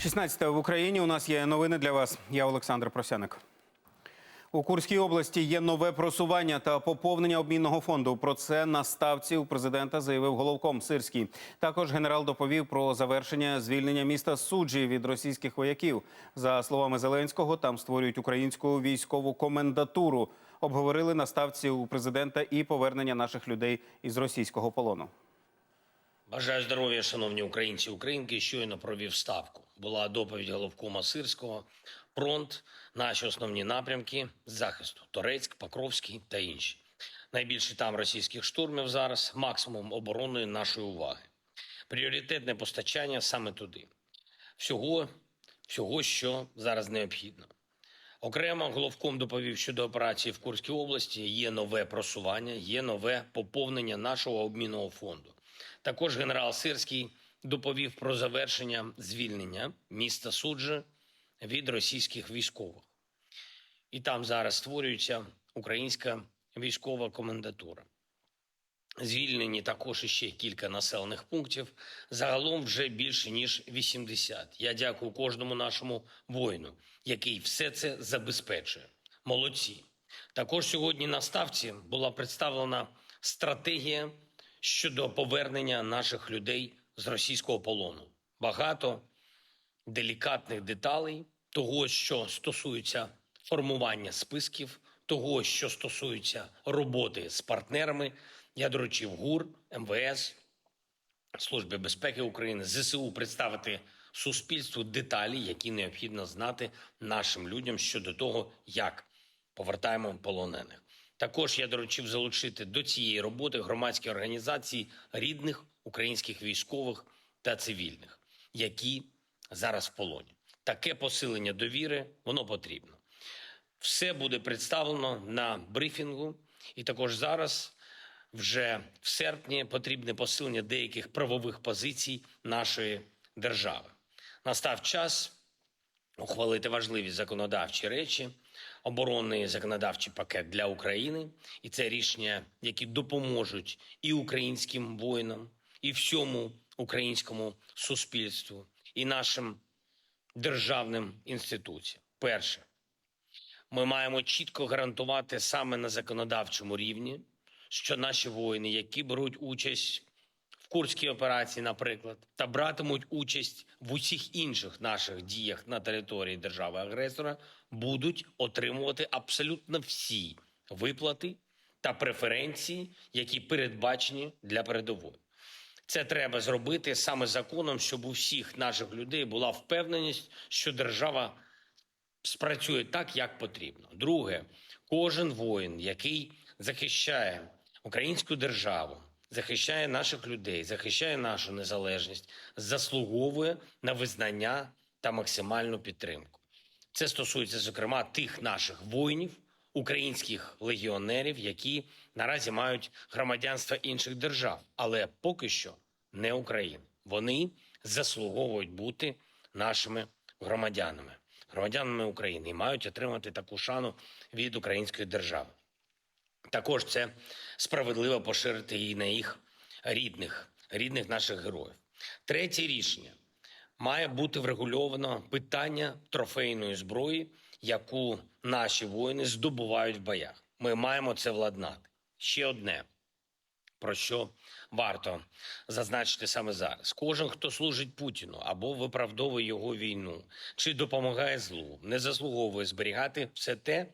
16 в Україні. У нас є новини для вас. Я Олександр Просяник. У Курській області є нове просування та поповнення обмінного фонду. Про це на ставці у президента заявив головком Сирський. Також генерал доповів про завершення звільнення міста суджі від російських вояків. За словами Зеленського, там створюють українську військову комендатуру. Обговорили на ставці у президента і повернення наших людей із російського полону. Бажаю здоров'я, шановні українці і українки. Щойно провів ставку. Була доповідь головкома Сирського, фронт, наші основні напрямки захисту Торецьк, Покровський та інші. Найбільше там російських штурмів зараз, максимум оборонної нашої уваги. Пріоритетне постачання саме туди. Всього, всього, що зараз необхідно. Окремо головком доповів щодо операції в Курській області. Є нове просування, є нове поповнення нашого обмінного фонду. Також генерал Сирський доповів про завершення звільнення міста Суджа від російських військових. І там зараз створюється українська військова комендатура. Звільнені також іще кілька населених пунктів. Загалом вже більше ніж 80. Я дякую кожному нашому воїну, який все це забезпечує. Молодці. Також сьогодні на ставці була представлена стратегія щодо повернення наших людей з російського полону. Багато делікатних деталей того, що стосується формування списків, того, що стосується роботи з партнерами. Я доручив ГУР, МВС, Службі безпеки України, ЗСУ представити суспільству деталі, які необхідно знати нашим людям щодо того, як повертаємо полонених. Також я доручив залучити до цієї роботи громадські організації рідних українських військових та цивільних, які зараз в полоні. Таке посилення довіри воно потрібно. Все буде представлено на брифінгу, і також зараз, вже в серпні, потрібне посилення деяких правових позицій нашої держави. Настав час ухвалити важливі законодавчі речі, оборонний законодавчий пакет для України, і це рішення, які допоможуть і українським воїнам, і всьому українському суспільству, і нашим державним інституціям. Перше, ми маємо чітко гарантувати саме на законодавчому рівні, що наші воїни, які беруть участь Курській операції, наприклад, та братимуть участь в усіх інших наших діях на території держави-агресора, будуть отримувати абсолютно всі виплати та преференції, які передбачені для передової. Це треба зробити саме законом, щоб у всіх наших людей була впевненість, що держава спрацює так, як потрібно. Друге, кожен воїн, який захищає українську державу, захищає наших людей, захищає нашу незалежність, заслуговує на визнання та максимальну підтримку. Це стосується, зокрема, тих наших воїнів, українських легіонерів, які наразі мають громадянство інших держав, але поки що не України. Вони заслуговують бути нашими громадянами, громадянами України і мають отримати таку шану від української держави. Також це справедливо поширити і на їх рідних, рідних наших героїв. Третє рішення має бути врегульовано питання трофейної зброї, яку наші воїни здобувають в боях. Ми маємо це владнати. Ще одне, про що варто зазначити саме зараз: кожен, хто служить Путіну або виправдовує його війну, чи допомагає злу, не заслуговує зберігати все те,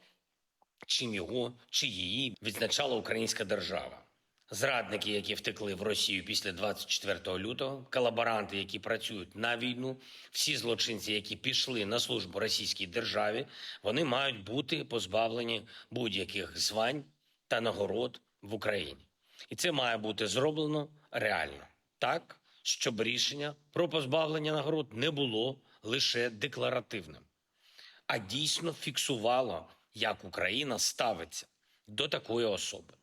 чим його чи її відзначала українська держава. Зрадники, які втекли в Росію після 24 лютого, колаборанти, які працюють на війну, всі злочинці, які пішли на службу російській державі, вони мають бути позбавлені будь-яких звань та нагород в Україні. І це має бути зроблено реально так, щоб рішення про позбавлення нагород не було лише декларативним, а дійсно фіксувало, як Україна ставиться до такої особи.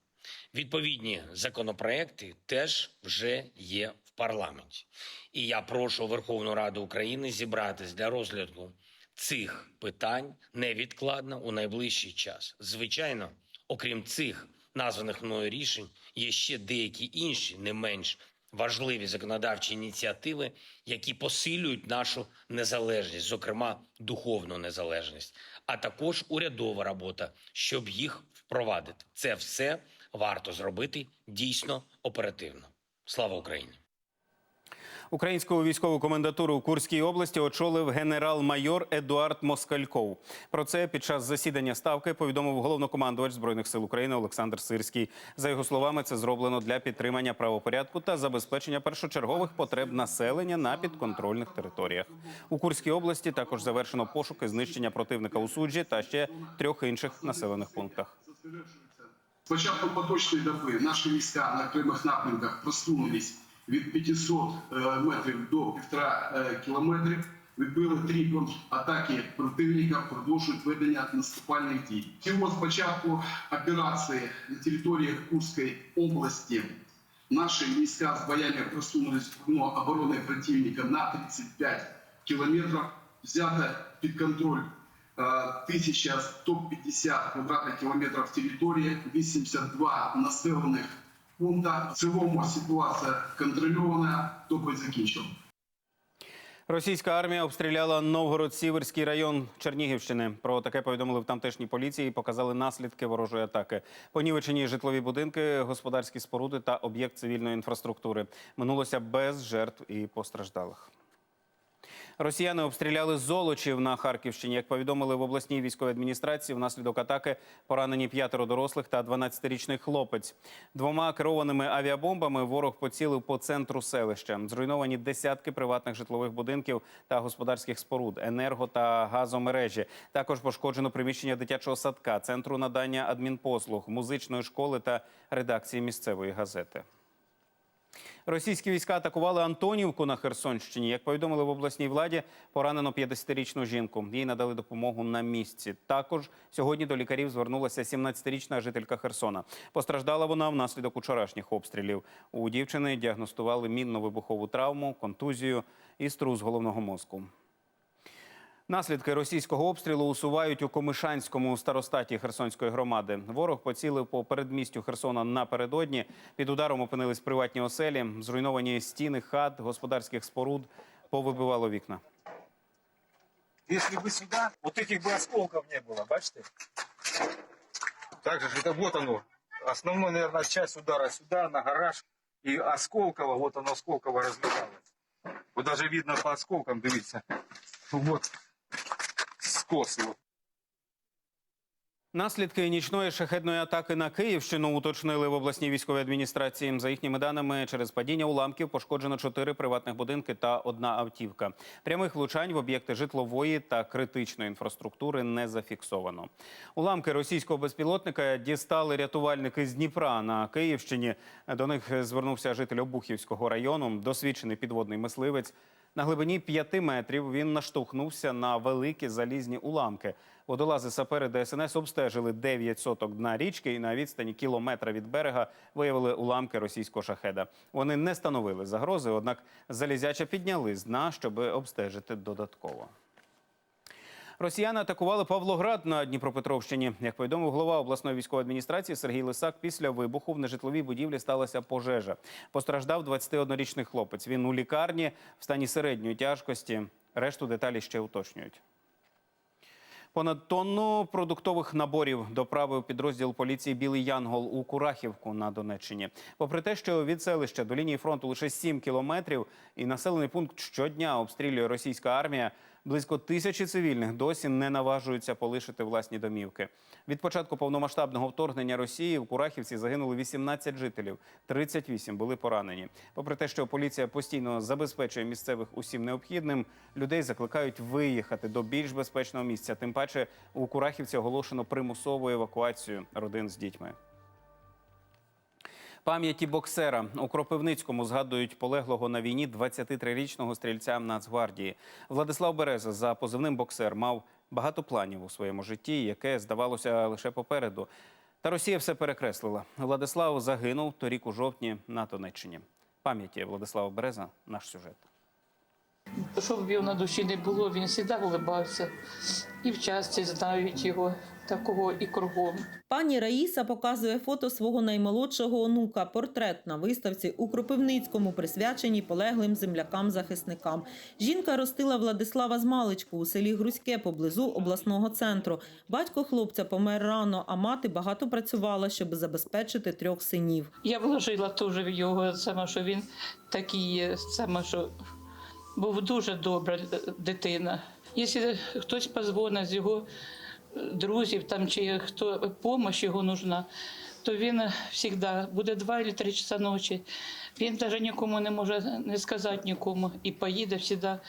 Відповідні законопроекти теж вже є в парламенті. І я прошу Верховну Раду України зібратись для розгляду цих питань невідкладно у найближчий час. Звичайно, окрім цих названих мною рішень, є ще деякі інші, не менш важливі законодавчі ініціативи, які посилюють нашу незалежність, зокрема духовну незалежність, а також урядова робота, щоб їх впровадити. Це все варто зробити дійсно оперативно. Слава Україні! Українську військову комендатуру у Курській області очолив генерал-майор Едуард Москальков. Про це під час засідання ставки повідомив головнокомандувач збройних сил України Олександр Сирський. За його словами, це зроблено для підтримання правопорядку та забезпечення першочергових потреб населення на підконтрольних територіях. У Курській області також завершено пошуки знищення противника у суджі та ще трьох інших населених пунктах. З початку поточної доби наші війська на окремих напрямках просунулись від 500 е, метрів до 1,5 е, кілометрів. Відбили три атаки противника, продовжують ведення наступальних дій. Всього з початку операції на території Курської області наші війська з боями просунулись в оборони противника на 35 кілометрів. Взято під контроль е, 1150 квадратних кілометрів території, 82 населених пункта. В цілому ситуація контрольована, доповідь закінчена. Російська армія обстріляла Новгород-Сіверський район Чернігівщини. Про таке повідомили в тамтешній поліції і показали наслідки ворожої атаки. Понівечені житлові будинки, господарські споруди та об'єкт цивільної інфраструктури. Минулося без жертв і постраждалих. Росіяни обстріляли Золочів на Харківщині. Як повідомили в обласній військовій адміністрації, внаслідок атаки поранені п'ятеро дорослих та 12-річний хлопець. Двома керованими авіабомбами ворог поцілив по центру селища. Зруйновані десятки приватних житлових будинків та господарських споруд, енерго та газомережі. Також пошкоджено приміщення дитячого садка, центру надання адмінпослуг, музичної школи та редакції місцевої газети. Російські війська атакували Антонівку на Херсонщині. Як повідомили в обласній владі, поранено 50-річну жінку. Їй надали допомогу на місці. Також сьогодні до лікарів звернулася 17-річна жителька Херсона. Постраждала вона внаслідок учорашніх обстрілів. У дівчини діагностували мінно-вибухову травму, контузію і струс головного мозку. Наслідки російського обстрілу усувають у Комишанському старостаті Херсонської громади. Ворог поцілив по передмістю Херсона напередодні. Під ударом опинились приватні оселі, зруйновані стіни, хат, господарських споруд, повибивало вікна. Если бы сюда, вот этих бы осколков не было, бачите? Также же это вот оно. Основной, наверное, часть удара сюда, на гараж. И осколково, вот оно осколково разметалось. Вот даже видно по осколкам, дивіться. Вот скос. Наслідки нічної шахедної атаки на Київщину уточнили в обласній військовій адміністрації. За їхніми даними, через падіння уламків пошкоджено чотири приватних будинки та одна автівка. Прямих влучань в об'єкти житлової та критичної інфраструктури не зафіксовано. Уламки російського безпілотника дістали рятувальники з Дніпра на Київщині. До них звернувся житель Обухівського району, досвідчений підводний мисливець. На глибині 5 метрів він наштовхнувся на великі залізні уламки. Водолази сапери ДСНС обстежили 9 соток дна річки і на відстані кілометра від берега виявили уламки російського шахеда. Вони не становили загрози, однак залізяча підняли з дна, щоб обстежити додатково. Росіяни атакували Павлоград на Дніпропетровщині. Як повідомив голова обласної військової адміністрації Сергій Лисак, після вибуху в нежитловій будівлі сталася пожежа. Постраждав 21-річний хлопець. Він у лікарні в стані середньої тяжкості. Решту деталі ще уточнюють. Понад тонну продуктових наборів доправив підрозділ поліції Білий Янгол у Курахівку на Донеччині. Попри те, що від селища до лінії фронту лише 7 кілометрів, і населений пункт щодня обстрілює російська армія. Близько тисячі цивільних досі не наважуються полишити власні домівки. Від початку повномасштабного вторгнення Росії в Курахівці загинули 18 жителів, 38 були поранені. Попри те, що поліція постійно забезпечує місцевих усім необхідним, людей закликають виїхати до більш безпечного місця. Тим паче у Курахівці оголошено примусову евакуацію родин з дітьми. Пам'яті боксера у Кропивницькому згадують полеглого на війні 23-річного стрільця Нацгвардії. Владислав Береза за позивним боксер мав багато планів у своєму житті, яке здавалося лише попереду. Та Росія все перекреслила. Владислав загинув торік у жовтні на Донеччині. Пам'яті Владислава Береза наш сюжет. Щоб його на душі не було, він завжди улибався. І в часті знають його такого і кругом. Пані Раїса показує фото свого наймолодшого онука, портрет на виставці у Кропивницькому, присвяченій полеглим землякам-захисникам. Жінка ростила Владислава з маличку у селі Грузьке поблизу обласного центру. Батько хлопця помер рано, а мати багато працювала, щоб забезпечити трьох синів. Я вложила теж в його саме, що він такий саме, що був дуже добра дитина. Якщо хтось позвонить з його е, друзів там, чи хто допомога його нужна, то він завжди буде два або три часа ночі. Він навіть нікому не може не сказати нікому і поїде завжди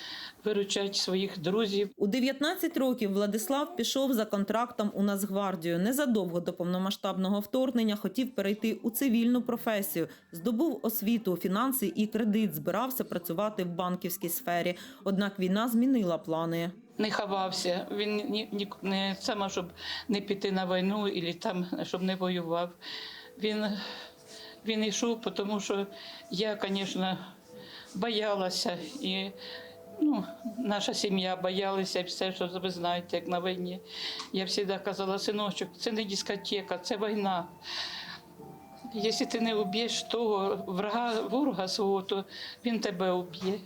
виручати своїх друзів. У 19 років Владислав пішов за контрактом у Нацгвардію. Незадовго до повномасштабного вторгнення хотів перейти у цивільну професію. Здобув освіту, фінанси і кредит. Збирався працювати в банківській сфері. Однак війна змінила плани. Не ховався. Він ні, ні, не саме, щоб не піти на війну, або там, щоб не воював. Він, він йшов, тому що я, звісно, боялася. І ну, наша сім'я боялася, і все, що ви знаєте, як на війні. Я завжди казала, синочок, це не дискотека, це війна. Якщо ти не вб'єш того врага, ворога свого, то він тебе вб'є.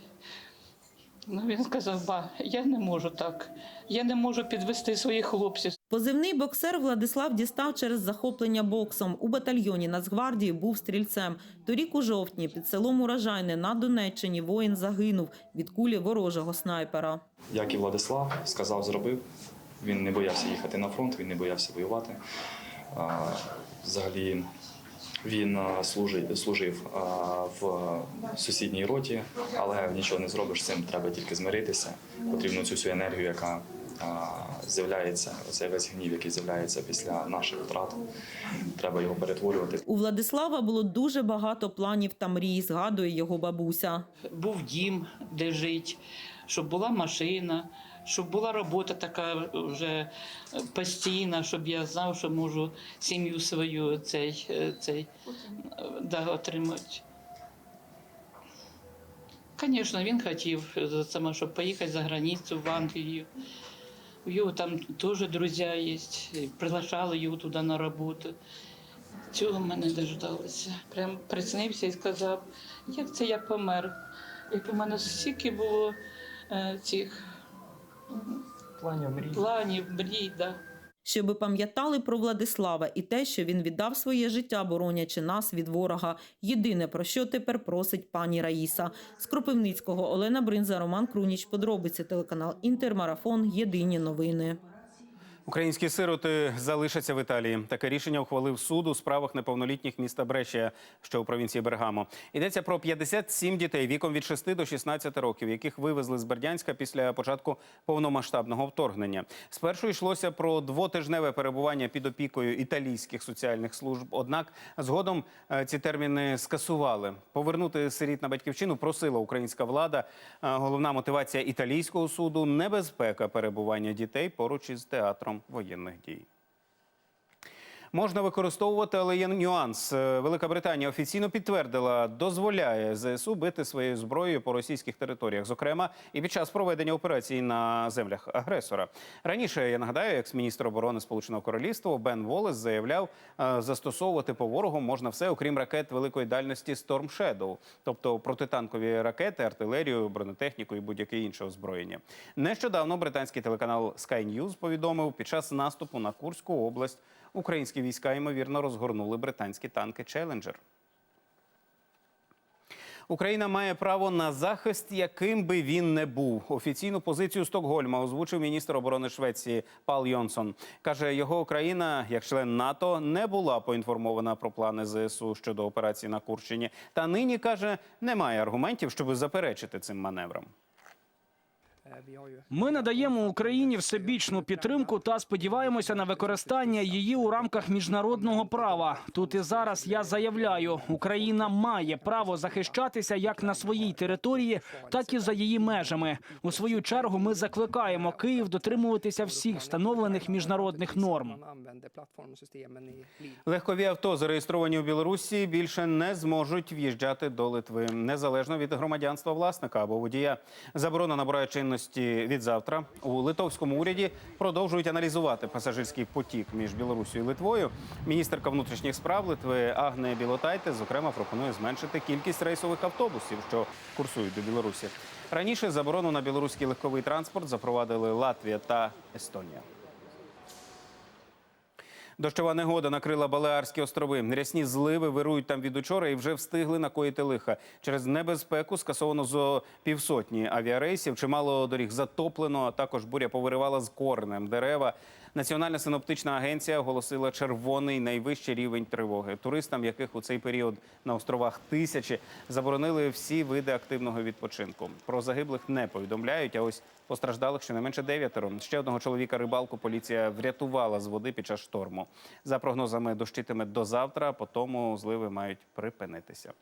Ну, він сказав, ба, я не можу так. Я не можу підвести своїх хлопців. Позивний боксер Владислав дістав через захоплення боксом. У батальйоні Нацгвардії був стрільцем. Торік у жовтні під селом Урожайне на Донеччині воїн загинув від кулі ворожого снайпера. як і Владислав сказав, зробив. Він не боявся їхати на фронт, він не боявся воювати. А, Взагалі він а, служив, служив а, в сусідній роті, але нічого не зробиш з цим, треба тільки змиритися. Потрібно цю всю енергію, яка а, з'являється, оцей весь гнів, який з'являється після наших втрат. Треба його перетворювати У Владислава було дуже багато планів та мрій, згадує його бабуся. Був дім, де жити, щоб була машина, щоб була робота така вже постійна, щоб я знав, що можу сім'ю свою цей, е, цей, е, да, отримати. Звісно, він хотів е, саме, щоб поїхати за границю в Англію. У його там теж друзі є, приглашали його туди на роботу. Цього ми не дождалися. Прям приснився і сказав, як це я помер. Як у мене стільки було е, цих Планів мрій. планів, мрій, да. Щоби пам'ятали про Владислава і те, що він віддав своє життя, боронячи нас від ворога. Єдине, про що тепер просить пані Раїса. З Кропивницького Олена Бринза, Роман Круніч. Подробиці телеканал Інтермарафон. Єдині новини. Українські сироти залишаться в Італії. Таке рішення ухвалив суд у справах неповнолітніх міста Брешія, що у провінції Бергамо. Йдеться про 57 дітей віком від 6 до 16 років, яких вивезли з Бердянська після початку повномасштабного вторгнення. Спершу йшлося про двотижневе перебування під опікою італійських соціальних служб. Однак згодом е, ці терміни скасували. Повернути сиріт на батьківщину просила українська влада. Е, Головна мотивація італійського суду небезпека перебування дітей поруч із театром воєнних дій. Можна використовувати, але є нюанс. Е, Велика Британія офіційно підтвердила, дозволяє ЗСУ бити своєю зброєю по російських територіях, зокрема і під час проведення операцій на землях агресора. Раніше я нагадаю, екс-міністр оборони Сполученого Королівства Бен Волес заявляв, е, застосовувати по ворогу можна все, окрім ракет великої дальності Storm Shadow, тобто протитанкові ракети, артилерію, бронетехніку і будь-яке інше озброєння. Нещодавно британський телеканал Sky News повідомив, під час наступу на Курську область українські війська ймовірно розгорнули британські танки Челенджер. Україна має право на захист, яким би він не був. Офіційну позицію Стокгольма озвучив міністр оборони Швеції Пал Йонсон. каже, його країна, як член НАТО, не була поінформована про плани ЗСУ щодо операції на Курщині. Та нині каже, немає аргументів, щоб заперечити цим маневрам. Ми надаємо Україні всебічну підтримку та сподіваємося на використання її у рамках міжнародного права. Тут і зараз я заявляю, Україна має право захищатися як на своїй території, так і за її межами. У свою чергу ми закликаємо Київ дотримуватися всіх встановлених міжнародних норм. Легкові авто, зареєстровані у Білорусі, більше не зможуть в'їжджати до Литви незалежно від громадянства власника або водія. Заборона набирає чинності від завтра. У литовському уряді продовжують аналізувати пасажирський потік між Білорусією і Литвою. Міністерка внутрішніх справ Литви Агне Білотайте зокрема пропонує зменшити кількість рейсових автобусів, що курсують до Білорусі. Раніше заборону на білоруський легковий транспорт запровадили Латвія та Естонія. Дощова негода накрила Балеарські острови. Рясні зливи вирують там від учора і вже встигли накоїти лиха. Через небезпеку скасовано зо півсотні авіарейсів. Чимало доріг затоплено, а також буря повиривала з коренем дерева. Національна синоптична агенція оголосила червоний найвищий рівень тривоги. Туристам, яких у цей період на островах тисячі, заборонили всі види активного відпочинку. Про загиблих не повідомляють. А ось постраждалих щонайменше дев'ятеро. Ще одного чоловіка рибалку поліція врятувала з води під час шторму. За прогнозами дощитиме до завтра, по тому зливи мають припинитися.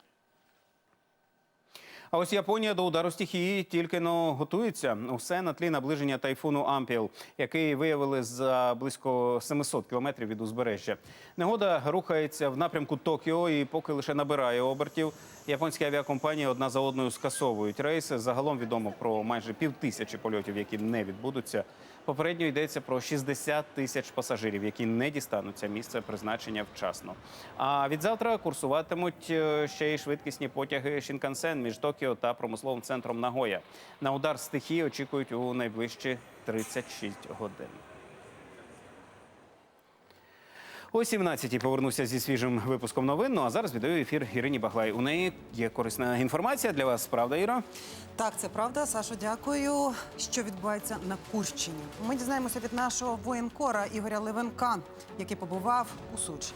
А ось Японія до удару стихії тільки но готується. Усе на тлі наближення тайфуну Ампіл, який виявили за близько 700 кілометрів від узбережжя. Негода рухається в напрямку Токіо і поки лише набирає обертів. Японські авіакомпанії одна за одною скасовують рейси. Загалом відомо про майже півтисячі польотів, які не відбудуться. Попередньо йдеться про 60 тисяч пасажирів, які не дістануться місце призначення вчасно. А від завтра курсуватимуть е, ще й швидкісні потяги Шінкансен між Токіо та промисловим центром Нагоя. На удар стихії очікують у найближчі 36 годин. О 17-й повернуся зі свіжим випуском новин. Ну а зараз віддаю ефір Ірині Баглай. У неї є корисна інформація для вас. Правда, Іра? Так, це правда. Сашо, дякую. Що відбувається на Курщині? Ми дізнаємося від нашого воєнкора Ігоря Левенка, який побував у Сучі.